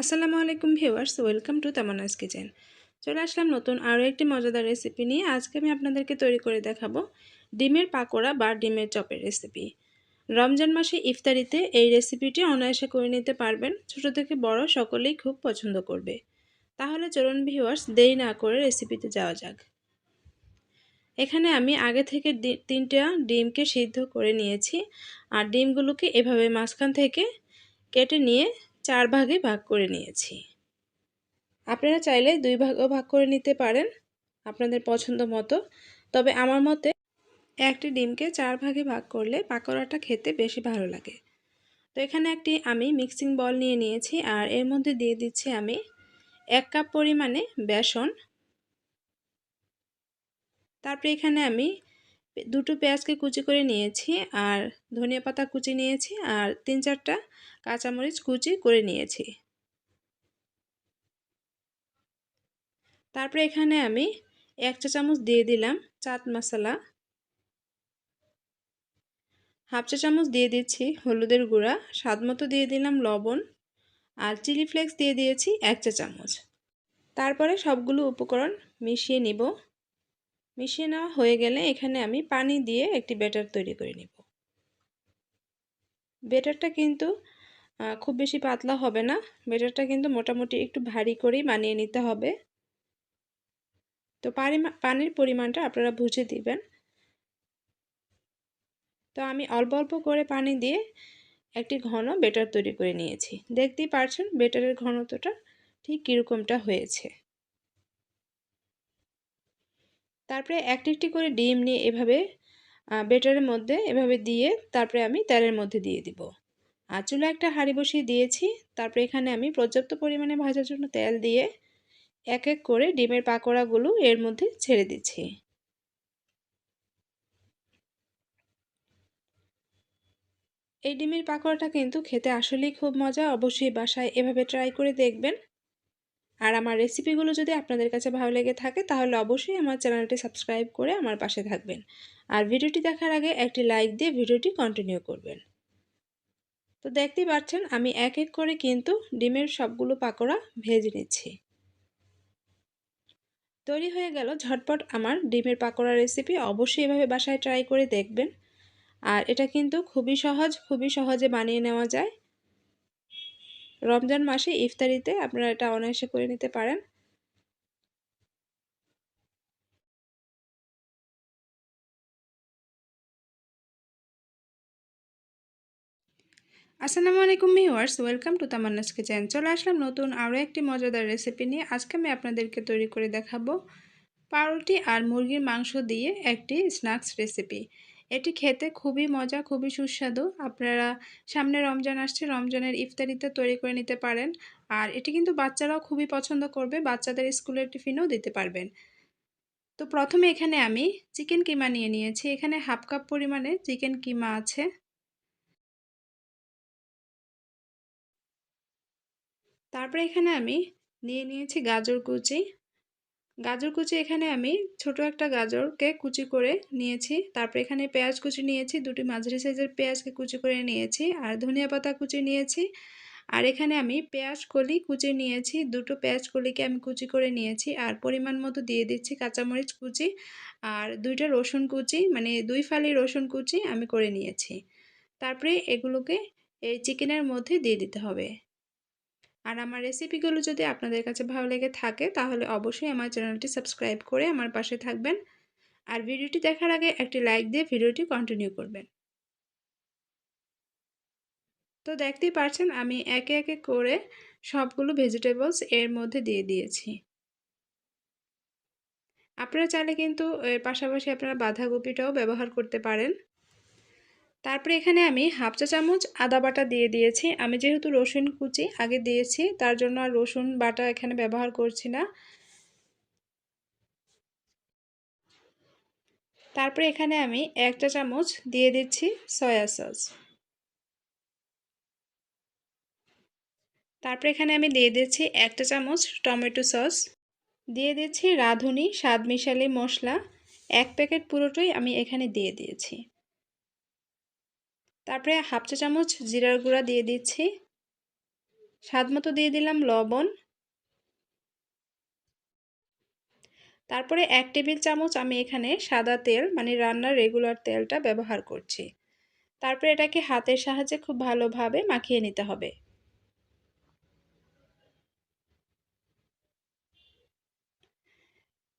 আসসালামু আলাইকুম viewers, welcome to Tamanna's kitchen. চলে আসলাম নতুন আরও একটি মজাদার রেসিপি নিয়ে। আজকে আমি আপনাদেরকে তৈরি করে দেখাবো ডিমের পাকোড়া বা ডিমের চপের রেসিপি। রমজান মাসে ইফতারিতে এই রেসিপিটি অনায়াসে করে নিতে পারবেন। ছোট থেকে বড় সকলেই খুব পছন্দ করবে। তাহলে চলুন ভিউয়ার্স, দেরি না করে রেসিপিতে যাওয়া যাক। এখানে আমি আগে থেকে তিনটা ডিমকে সিদ্ধ করে নিয়েছি। আর ডিমগুলোকে এভাবে মাঝখান থেকে কেটে নিয়ে চার ভাগে ভাগ করে নিয়েছি। আপনারা চাইলে দুই ভাগও ভাগ করে নিতে পারেন আপনাদের পছন্দ মতো। তবে আমার মতে একটি ডিমকে চার ভাগে ভাগ করলে পাকোড়াটা খেতে বেশি ভালো লাগে। তো এখানে একটি আমি মিক্সিং বল নিয়ে নিয়েছি আর এর মধ্যে দিয়ে দিচ্ছি আমি এক কাপ পরিমাণে বেসন। তারপরে এখানে আমি দুটো পেঁয়াজকে কুচি করে নিয়েছি আর ধনিয়া পাতা কুচি নিয়েছি আর তিন চারটা কাঁচামরিচ কুচি করে নিয়েছি। তারপরে এখানে আমি এক চা চামচ দিয়ে দিলাম চাট মশলা। হাফ চা চামচ দিয়ে দিচ্ছি হলুদের গুঁড়া, স্বাদ মতো দিয়ে দিলাম লবণ আর চিলি ফ্লেক্স দিয়ে দিয়েছি এক চা চামচ। তারপরে সবগুলো উপকরণ মিশিয়ে নিব। মিশিয়ে নেওয়া হয়ে গেলে এখানে আমি পানি দিয়ে একটি ব্যাটার তৈরি করে নিব। ব্যাটারটা কিন্তু খুব বেশি পাতলা হবে না। ব্যাটারটা কিন্তু মোটামুটি একটু ভারী করেই বানিয়ে নিতে হবে। তো পানির পরিমাণটা আপনারা বুঝে দিবেন। তো আমি অল্প অল্প করে পানি দিয়ে একটি ঘন বেটার তৈরি করে নিয়েছি। দেখতেই পারছেন বেটারের ঘনত্বটা ঠিক কীরকমটা হয়েছে। তারপরে একটি একটি করে ডিম নিয়ে এভাবে বেটারের মধ্যে এভাবে দিয়ে তারপরে আমি তেলের মধ্যে দিয়ে দিব। আর চুলা একটা হাঁড়ি বসিয়ে দিয়েছি। তারপরে এখানে আমি পর্যাপ্ত পরিমাণে ভাজার জন্য তেল দিয়ে এক এক করে ডিমের পাকোড়াগুলো এর মধ্যে ছেড়ে দিচ্ছি। এই ডিমের পাকোড়াটা কিন্তু খেতে আসলেই খুব মজা। অবশ্যই বাসায় এভাবে ট্রাই করে দেখবেন। আর আমার রেসিপিগুলো যদি আপনাদের কাছে ভালো লেগে থাকে, তাহলে অবশ্যই আমার চ্যানেলটি সাবস্ক্রাইব করে আমার পাশে থাকবেন। আর ভিডিওটি দেখার আগে একটি লাইক দিয়ে ভিডিওটি কন্টিনিউ করবেন। তো দেখতেই পাচ্ছেন, আমি এক এক করে কিন্তু ডিমের সবগুলো পাকোড়া ভেজে নিচ্ছি। তৈরি হয়ে গেল ঝটপট আমার ডিমের পাকোড়া রেসিপি অবশ্যই এভাবে বাসায় ট্রাই করে দেখবেন। আর এটা কিন্তু খুবই সহজ, খুবই সহজে বানিয়ে নেওয়া যায়। রমজান মাসে ইফতারিতে আপনারা এটা অনায়াসে করে নিতে পারেন। আসসালামু আলাইকুম viewers, welcome to Tamanna's kitchen. চলে আসলাম নতুন আরও একটি মজাদার রেসিপি নিয়ে। আজকে আমি আপনাদেরকে তৈরি করে দেখাবো পাউরুটি আর মুরগির মাংস দিয়ে একটি স্ন্যাক্স রেসিপি। এটি খেতে খুবই মজা, খুবই সুস্বাদু। আপনারা সামনে রমজান আসছে, রমজানের ইফতারিতে তৈরি করে নিতে পারেন। আর এটি কিন্তু বাচ্চারাও খুবই পছন্দ করবে, বাচ্চাদের স্কুলের টিফিনও দিতে পারবেন। তো প্রথমে এখানে আমি চিকেন কিমা নিয়ে নিয়েছি। এখানে হাফ কাপ পরিমাণে চিকেন কিমা আছে। তারপরে এখানে আমি নিয়ে নিয়েছি গাজর কুচি। গাজর কুচি এখানে আমি ছোট একটা গাজরকে কুচি করে নিয়েছি। তারপরে এখানে পেঁয়াজ কুচি নিয়েছি, দুটি মাঝারি সাইজের পেঁয়াজকে কুচি করে নিয়েছি আর ধনিয়া পাতা কুচি নিয়েছি। আর এখানে আমি পেঁয়াজ কলি কুচি নিয়েছি, দুটো পেঁয়াজ কলিকে আমি কুচি করে নিয়েছি আর পরিমাণ মতো দিয়ে দিচ্ছি কাঁচামরিচ কুচি আর দুইটা রসুন কুচি মানে দুই ফালি রসুন কুচি আমি করে নিয়েছি। তারপরে এগুলোকে এই চিকেনের মধ্যে দিয়ে দিতে হবে। আর আমার রেসিপিগুলো যদি আপনাদের কাছে ভালো লেগে থাকে, তাহলে অবশ্যই আমার চ্যানেলটি সাবস্ক্রাইব করে আমার পাশে থাকবেন। আর ভিডিওটি দেখার আগে একটি লাইক দিয়ে ভিডিওটি কন্টিনিউ করবেন। তো দেখতেই পারছেন, আমি একে একে করে সবগুলো ভেজিটেবলস এর মধ্যে দিয়ে দিয়েছি। আপনারা চাইলে কিন্তু এর পাশাপাশি আপনারা বাঁধাকপিটাও ব্যবহার করতে পারেন। তারপরে এখানে আমি হাফ চা চামচ আদা বাটা দিয়ে দিয়েছি। আমি যেহেতু রসুন কুচি আগে দিয়েছি, তার জন্য আর রসুন বাটা এখানে ব্যবহার করছি না। তারপরে এখানে আমি এক চা চামচ দিয়ে দিচ্ছি সয়া সস। তারপরে এখানে আমি দিয়ে দিচ্ছি একটা চামচ টমেটো সস। দিয়ে দিচ্ছি রাঁধুনি স্বাদ মিশালি মশলা। এক প্যাকেট পুরোটাই আমি এখানে দিয়ে দিয়েছি। তারপরে হাফ চা চামচ জিরার গুঁড়া দিয়ে দিচ্ছি। স্বাদ মতো দিয়ে দিলাম লবণ। তারপরে এক টেবিল চামচ আমি এখানে সাদা তেল মানে রান্নার রেগুলার তেলটা ব্যবহার করছি। তারপরে এটাকে হাতের সাহায্যে খুব ভালোভাবে মাখিয়ে নিতে হবে।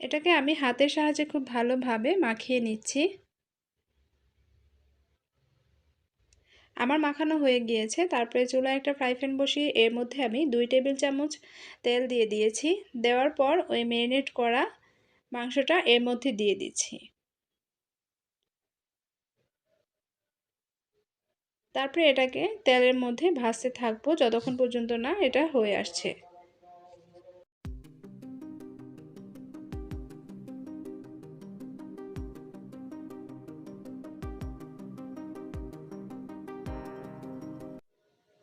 এটাকে আমি হাতের সাহায্যে খুব ভালোভাবে মাখিয়ে নিচ্ছি। আমার মাখানো হয়ে গিয়েছে। তারপরে চুলায় একটা ফ্রাই প্যান বসিয়ে এর মধ্যে আমি দুই টেবিল চামচ তেল দিয়ে দিয়েছি। দেওয়ার পর ওই ম্যারিনেট করা মাংসটা এর মধ্যে দিয়ে দিচ্ছি। তারপরে এটাকে তেলের মধ্যে ভাজতে থাকব, যতক্ষণ পর্যন্ত না এটা হয়ে আসছে।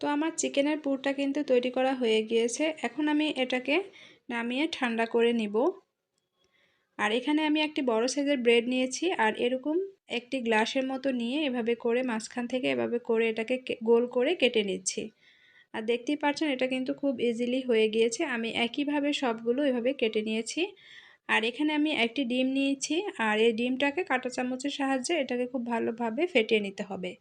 তো আমার চিকেনের পুরটা কিন্তু তৈরি করা হয়ে গিয়েছে। এখন আমি এটাকে নামিয়ে ঠান্ডা করে নিব। আর এখানে আমি একটি বড় সাইজের ব্রেড নিয়েছি আর এরকম একটি গ্লাসের মতো নিয়ে এভাবে করে মাঝখান থেকে এভাবে করে এটাকে গোল করে কেটে নিচ্ছি। আর দেখতেই পাচ্ছেন এটা কিন্তু খুব ইজিলি হয়ে গিয়েছে। আমি একইভাবে সবগুলো এভাবে কেটে নিয়েছি। আর এখানে আমি একটি ডিম নিয়েছি। আর এই ডিমটাকে কাঁটা চামচের সাহায্যে এটাকে খুব ভালোভাবে ফেটিয়ে নিতে হবে।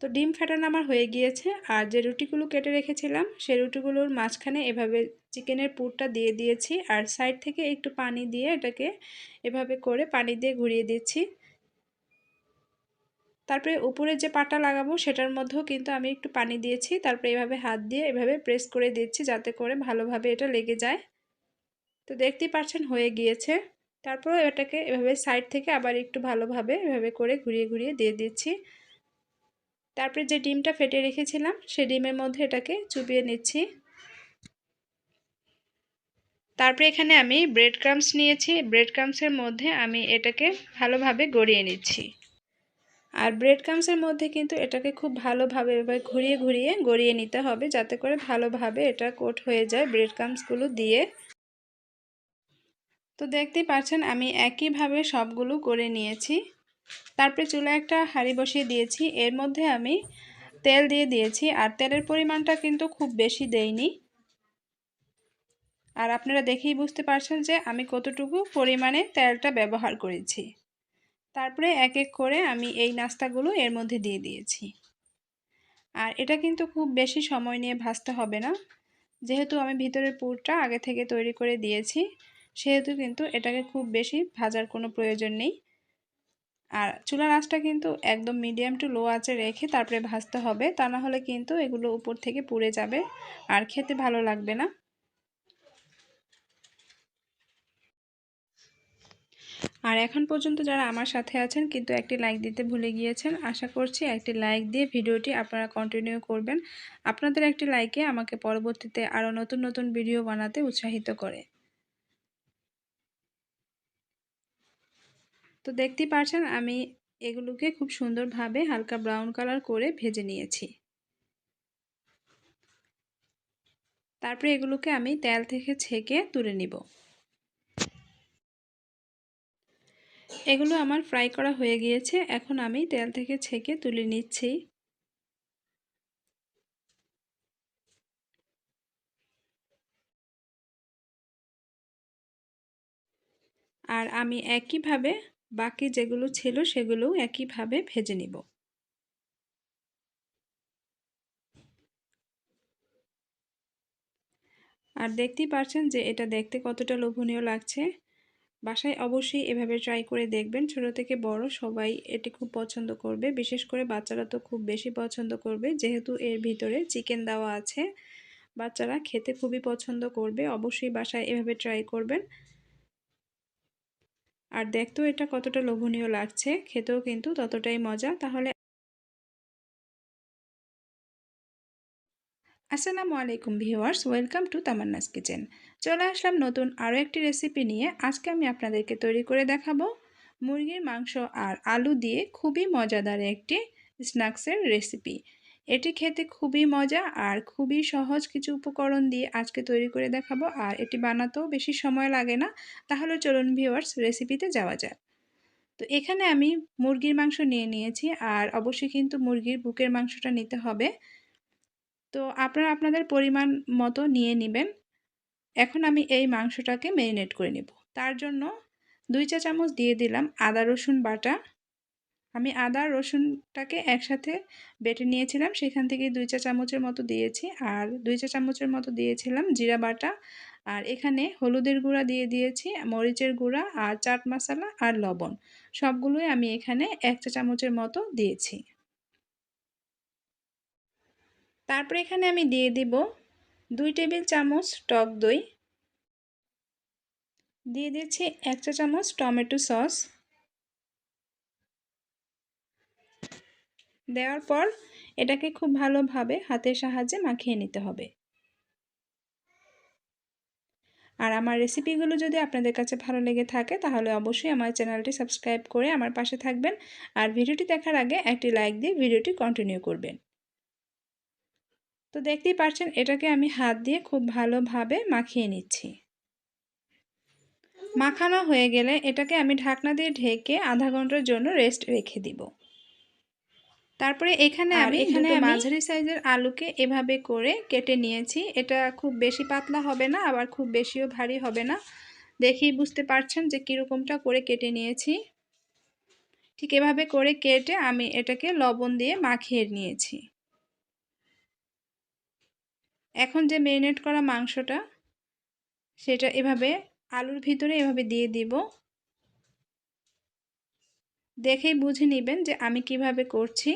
তো ডিম ফাটানো আমার হয়ে গিয়েছে। আর যে রুটিগুলো কেটে রেখেছিলাম, সেই রুটিগুলোর মাঝখানে এভাবে চিকেনের পুরটা দিয়ে দিয়েছি। আর সাইড থেকে একটু পানি দিয়ে এটাকে এভাবে করে পানি দিয়ে ঘুরিয়ে দিচ্ছি। তারপরে উপরে যে পাটা লাগাবো, সেটার মধ্যেও কিন্তু আমি একটু পানি দিয়েছি। তারপরে এভাবে হাত দিয়ে এভাবে প্রেস করে দিচ্ছি যাতে করে ভালোভাবে এটা লেগে যায়। তো দেখতেই পাচ্ছেন হয়ে গিয়েছে। তারপরে এটাকে এভাবে সাইড থেকে আবার একটু ভালোভাবে এভাবে করে ঘুরিয়ে ঘুরিয়ে দিয়ে দিচ্ছি। তারপরে যে ডিমটা ফেটে রেখেছিলাম, সে ডিমের মধ্যে এটাকে চুবিয়ে নিচ্ছি। তারপরে এখানে আমি ব্রেড ক্রামস নিয়েছি। ব্রেড ক্রামসের মধ্যে আমি এটাকে ভালোভাবে গড়িয়ে নিচ্ছি। আর ব্রেড ক্রামসের মধ্যে কিন্তু এটাকে খুব ভালোভাবে এবার ঘুরিয়ে ঘুরিয়ে গড়িয়ে নিতে হবে, যাতে করে ভালোভাবে এটা কোট হয়ে যায় ব্রেড ক্রামসগুলো দিয়ে। তো দেখতেই পাচ্ছেন, আমি একইভাবে সবগুলো করে নিয়েছি। তারপরে চুলায় একটা হাঁড়ি বসিয়ে দিয়েছি। এর মধ্যে আমি তেল দিয়ে দিয়েছি আর তেলের পরিমাণটা কিন্তু খুব বেশি দেইনি। আর আপনারা দেখেই বুঝতে পারছেন যে আমি কতটুকু পরিমাণে তেলটা ব্যবহার করেছি। তারপরে এক এক করে আমি এই নাস্তাগুলো এর মধ্যে দিয়ে দিয়েছি। আর এটা কিন্তু খুব বেশি সময় নিয়ে ভাজতে হবে না। যেহেতু আমি ভিতরের পুরটা আগে থেকে তৈরি করে দিয়েছি, সেহেতু কিন্তু এটাকে খুব বেশি ভাজার কোনো প্রয়োজন নেই। আর চুলার আঁচটা কিন্তু একদম মিডিয়াম টু লো আঁচে রেখে তারপরে ভাজতে হবে। তা না হলে কিন্তু এগুলো উপর থেকে পুড়ে যাবে আর খেতে ভালো লাগবে না। আর এখন পর্যন্ত যারা আমার সাথে আছেন কিন্তু একটি লাইক দিতে ভুলে গিয়েছেন, আশা করছি একটি লাইক দিয়ে ভিডিওটি আপনারা কন্টিনিউ করবেন। আপনাদের একটি লাইকে আমাকে পরবর্তীতে আরও নতুন নতুন ভিডিও বানাতে উৎসাহিত করে। তো দেখতে পারছেন, আমি এগুলোকে খুব সুন্দরভাবে হালকা ব্রাউন কালার করে ভেজে নিয়েছি। তারপরে এগুলোকে আমি তেল থেকে ছেঁকে তুলে নিব। এগুলো আমার ফ্রাই করা হয়ে গিয়েছে, এখন আমি তেল থেকে ছেঁকে তুলে নিচ্ছি। আর আমি একইভাবে বাকি যেগুলো ছিল সেগুলোও একইভাবে ভেজে নিব। আর দেখতেই পারছেন যে এটা দেখতে কতটা লোভনীয় লাগছে। বাসায় অবশ্যই এভাবে ট্রাই করে দেখবেন। ছোট থেকে বড় সবাই এটি খুব পছন্দ করবে। বিশেষ করে বাচ্চারা তো খুব বেশি পছন্দ করবে। যেহেতু এর ভিতরে চিকেন দেওয়া আছে, বাচ্চারা খেতে খুবই পছন্দ করবে। অবশ্যই বাসায় এভাবে ট্রাই করবেন। আর দেখতেও এটা কতটা লোভনীয় লাগছে, খেতেও কিন্তু ততটাই মজা। তাহলে আসসালামু আলাইকুম viewers, welcome to Tamanna's kitchen. চলে আসলাম নতুন আরও একটি রেসিপি নিয়ে। আজকে আমি আপনাদেরকে তৈরি করে দেখাবো মুরগির মাংস আর আলু দিয়ে খুবই মজাদার একটি স্ন্যাক্সের রেসিপি। এটি খেতে খুবই মজা আর খুবই সহজ কিছু উপকরণ দিয়ে আজকে তৈরি করে দেখাবো। আর এটি বানাতেও বেশি সময় লাগে না। তাহলে চলুন ভিউয়ার্স রেসিপিতে যাওয়া যাক। তো এখানে আমি মুরগির মাংস নিয়ে নিয়েছি আর অবশ্যই কিন্তু মুরগির বুকের মাংসটা নিতে হবে। তো আপনারা আপনাদের পরিমাণ মতো নিয়ে নেবেন। এখন আমি এই মাংসটাকে ম্যারিনেট করে নেব। তার জন্য দুই চা চামচ দিয়ে দিলাম আদা রসুন বাটা। আমি আদা, রসুনটাকে একসাথে বেটে নিয়েছিলাম। সেখান থেকে দুই চা চামচের মতো দিয়েছি আর দুই চা চামচের মতো দিয়েছিলাম জিরা বাটা। আর এখানে হলুদের গুঁড়া দিয়ে দিয়েছি, মরিচের গুঁড়া আর চাট মশলা আর লবণ। সবগুলোই আমি এখানে এক চা চামচের মতো দিয়েছি। তারপরে এখানে আমি দিয়ে দিব দুই টেবিল চামচ টক দই। দিয়ে দিচ্ছি এক চা চামচ টমেটো সস। দেওয়ার পর এটাকে খুব ভালোভাবে হাতের সাহায্যে মাখিয়ে নিতে হবে। আর আমার রেসিপিগুলো যদি আপনাদের কাছে ভালো লেগে থাকে, তাহলে অবশ্যই আমার চ্যানেলটি সাবস্ক্রাইব করে আমার পাশে থাকবেন আর ভিডিওটি দেখার আগে একটি লাইক দিয়ে ভিডিওটি কন্টিনিউ করবেন। তো দেখতেই পারছেন এটাকে আমি হাত দিয়ে খুব ভালোভাবে মাখিয়ে নিচ্ছি। মাখানো হয়ে গেলে এটাকে আমি ঢাকনা দিয়ে ঢেকে আধা ঘণ্টার জন্য রেস্ট রেখে দিব। তারপরে এখানে আমি এখানে মাঝারি সাইজের আলুকে এভাবে করে কেটে নিয়েছি। এটা খুব বেশি পাতলা হবে না আবার খুব বেশিও ভারী হবে না। দেখেই বুঝতে পারছেন যে কীরকমটা করে কেটে নিয়েছি। ঠিক এভাবে করে কেটে আমি এটাকে লবণ দিয়ে মাখিয়ে নিয়েছি। এখন যে মেরিনেট করা মাংসটা সেটা এভাবে আলুর ভিতরে এভাবে দিয়ে দিব। দেখেই বুঝে নেবেন যে আমি কীভাবে করছি।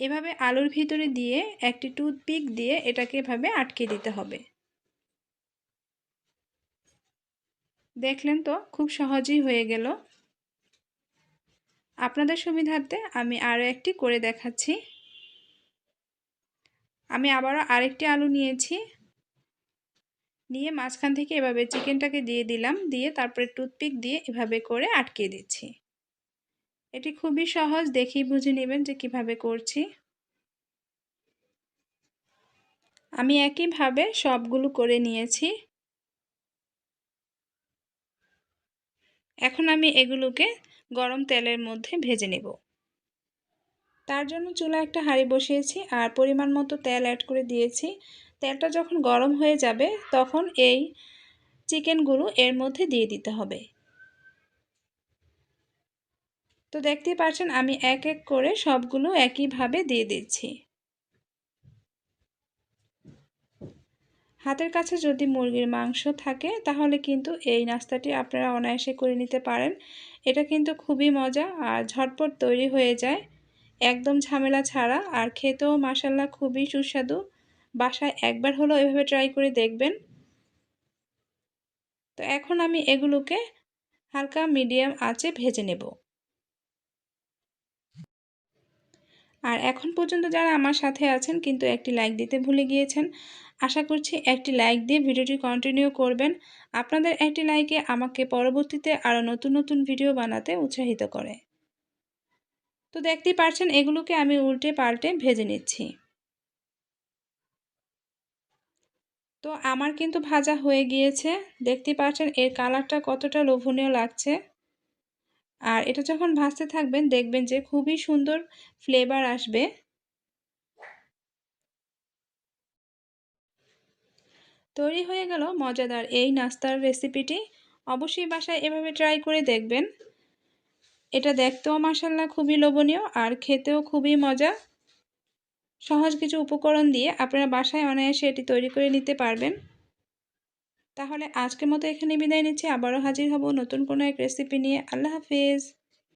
এভাবে আলুর ভিতরে দিয়ে একটি টুথপিক দিয়ে এটাকে এভাবে আটকে দিতে হবে। দেখলেন তো, খুব সহজেই হয়ে গেল। আপনাদের সুবিধার্থে আমি আরও একটি করে দেখাচ্ছি। আমি আবারও আরেকটি আলু নিয়েছি। নিয়ে মাঝখান থেকে এভাবে চিকেনটাকে দিয়ে দিলাম, দিয়ে তারপরে টুথপিক দিয়ে এভাবে করে আটকে দিচ্ছি। এটি খুবই সহজ, দেখেই বুঝে নেবেন যে কীভাবে করছি। আমি একইভাবে সবগুলো করে নিয়েছি। এখন আমি এগুলোকে গরম তেলের মধ্যে ভেজে নেব। তার জন্য চুলা একটা হাঁড়ি বসিয়েছি, আর পরিমাণ মতো তেল অ্যাড করে দিয়েছি। তেলটা যখন গরম হয়ে যাবে, তখন এই চিকেনগুলো এর মধ্যে দিয়ে দিতে হবে। তো দেখতেই পাচ্ছেন, আমি এক এক করে সবগুলো একইভাবে দিয়ে দিচ্ছি। হাতের কাছে যদি মুরগির মাংস থাকে, তাহলে কিন্তু এই নাস্তাটি আপনারা অনায়াসে করে নিতে পারেন। এটা কিন্তু খুবই মজা আর ঝটপট তৈরি হয়ে যায়। একদম ঝামেলা ছাড়া আর খেতেও মাসাল্লা খুবই সুস্বাদু। বাসায় একবার হলো এভাবে ট্রাই করে দেখবেন। তো এখন আমি এগুলোকে হালকা মিডিয়াম আঁচে ভেজে নেব। আর এখন পর্যন্ত যারা আমার সাথে আছেন কিন্তু একটি লাইক দিতে ভুলে গিয়েছেন, আশা করছি একটি লাইক দিয়ে ভিডিওটি কন্টিনিউ করবেন। আপনাদের একটি লাইকে আমাকে পরবর্তীতে আরও নতুন নতুন ভিডিও বানাতে উৎসাহিত করে। তো দেখতেই পারছেন এগুলোকে আমি উল্টে পাল্টে ভেজে নিচ্ছি। তো আমার কিন্তু ভাজা হয়ে গিয়েছে। দেখতে পাচ্ছেন, এর কালারটা কতটা লোভনীয় লাগছে। আর এটা যখন ভাজতে থাকবেন, দেখবেন যে খুবই সুন্দর ফ্লেভার আসবে। তৈরি হয়ে গেল মজাদার এই নাস্তার রেসিপিটি অবশ্যই বাসায় এভাবে ট্রাই করে দেখবেন। এটা দেখতেও মাসাল্লাহ খুবই লোভনীয় আর খেতেও খুবই মজা। সহজ কিছু উপকরণ দিয়ে আপনারা বাসায় অনায়াসে এটি তৈরি করে নিতে পারবেন। তাহলে আজকের মতো এখানে বিদায় নিচ্ছি। আবারও হাজির হব নতুন কোনো এক রেসিপি নিয়ে। আল্লাহ হাফিজ।